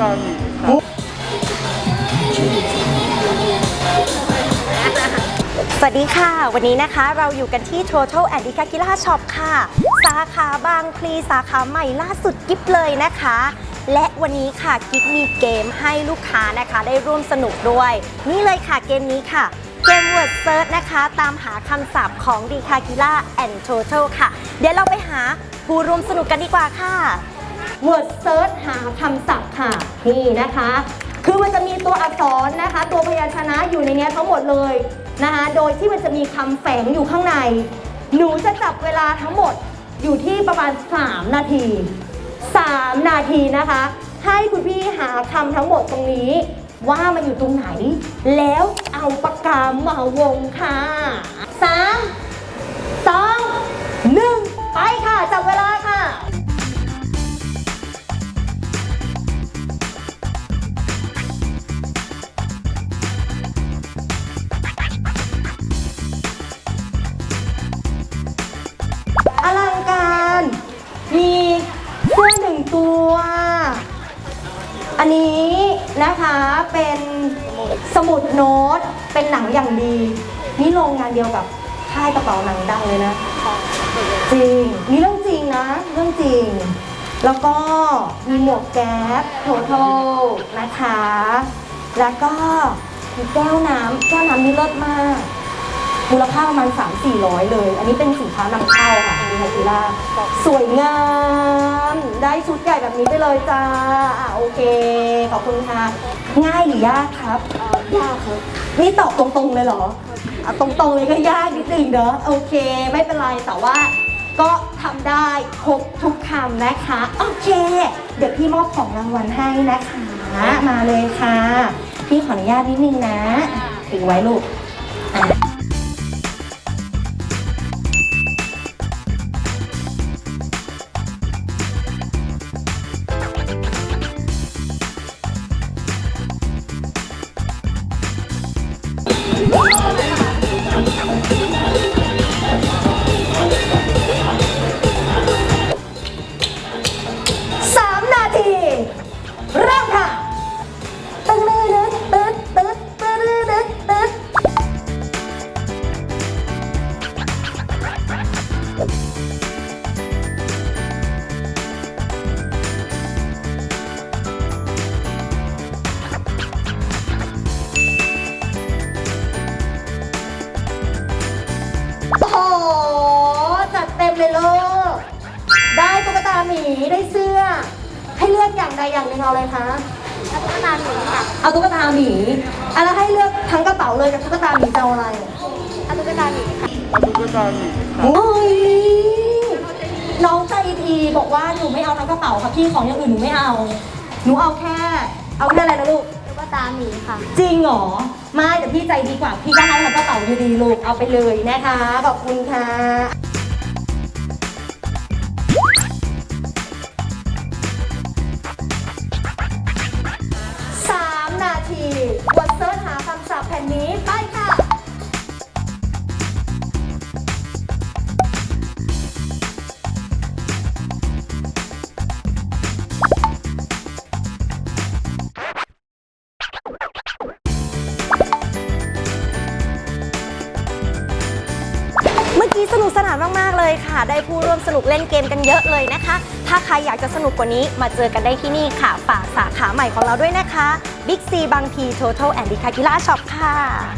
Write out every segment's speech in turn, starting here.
ตาหมีค่ะสวัสดีค่ะ วันนี้นะคะเราอยู่กันที่ Total and d i c a k i l a Shop ค่ะ สาขาบางพลีสาขาใหม่ล่าสุดกิฟเลยนะคะ และวันนี้ค่ะกิฟมีเกมให้ลูกค้านะคะได้ร่วมสนุกด้วย นี่เลยค่ะเกมนี้ค่ะเกม Word Search นะคะ ตามหาคำศัพท์ของ d i c a k i l a and Total ค่ะ เดี๋ยวเราไปหาผู้ร่วมสนุกกันดีกว่าค่ะ Word Search หาคำศัพท์ค่ะ นี่นะคะ คือมันจะมีตัวอักษรนะคะ ตัวพยัญชนะอยู่ในนี้ทั้งหมดเลยนะคะ โดยที่มันจะมีคำแฝงอยู่ข้างใน หนูจะจับเวลาทั้งหมดอยู่ที่ประมาณ 3 นาที 3 นาทีนะคะ ให้คุณพี่หาคำทั้งหมดตรงนี้ว่ามันอยู่ตรงไหน แล้วเอาปากกามาวงค่ะ อันนี้นะคะเป็นสมุดโน้ตเป็นหนังอย่างดี นี่โรงงานเดียวกับค่ายกระเป๋าหนังดังเลยนะ จริงนี่เรื่องจริงนะ เรื่องจริง แล้วก็มีหมวกแก๊ปโทโทนะคะ แล้วก็มีแก้วน้ำแก้วน้ำนี่เลิศมาก มูลค่าประมาณ 3 4 0 0 เลย อันนี้เป็นสินค้านำเข้าค่ะดีฮาจิล่าสวยงาม ได้ชุดใหญ่แบบนี้ไปเลยจ้าอะโอเค ขอบคุณค่ะ ง่ายหรือยากครับ ยากครับ นี่ตอบตรงๆเลยเหรออะตรงๆเลยก็ยากนิดนึงเด้อโอเค ไม่เป็นไร แต่ว่าก็ทำได้ครบทุกคำนะคะ โอเค เดี๋ยวพี่มอบของรางวัลให้นะคะ มาเลยค่ะ พี่ขออนุญาตนิดนึงนะถือไว้ลูก หมีได้เสื้อ ให้เลือกอย่างใดอย่างหนึ่งเอาเลยคะตุ๊กตาหมีค่ะเอาตุ๊กตาหมีอะแล้วให้เลือกทั้งกระเป๋าเลยกับตุ๊กตาหมีจะเอาอะไรเอาตุ๊กตาหมีค่ะเอาตุ๊กตาหมีค่ะโอ้ยน้องใจดีบอกว่าหนูไม่เอาทั้งกระเป๋าค่ะพี่ของอย่างอื่นหนูไม่เอา หนูเอาแค่ เอาแค่อะไรนะลูกตุ๊กตาหมีค่ะ จริงเหรอไม่แต่พี่ใจดีกว่าพี่ก็ให้ทั้งกระเป๋าอยู่ดีลูกเอาไปเลยนะคะขอบคุณค่ะี้สนุกสนานมาก ๆ เลยค่ะ ได้ผู้ร่วมสนุกเล่นเกมกันเยอะเลยนะคะ ถ้าใครอยากจะสนุกกว่านี้มาเจอกันได้ที่นี่ค่ะ ฝากสาขาใหม่ของเราด้วยนะคะ Big C บางพี Total and d i c a k i l a Shop ค่ะ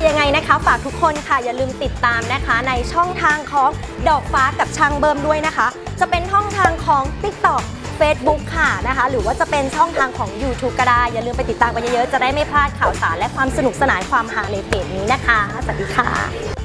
ยังไงนะคะ ฝากทุกคนค่ะอย่าลืมติดตามนะคะ ในช่องทางของดอกฟ้ากับช่างเบิมด้วยนะคะ จะเป็นช่องทางของ TikTok Facebook ค่ะนะคะ หรือว่าจะเป็นช่องทางของ YouTube ก็ได้อย่าลืมไปติดตามกันเยอะๆ จะได้ไม่พลาดข่าวสารและความสนุกสนานความฮาในเพจนี้นะคะ สวัสดีค่ะ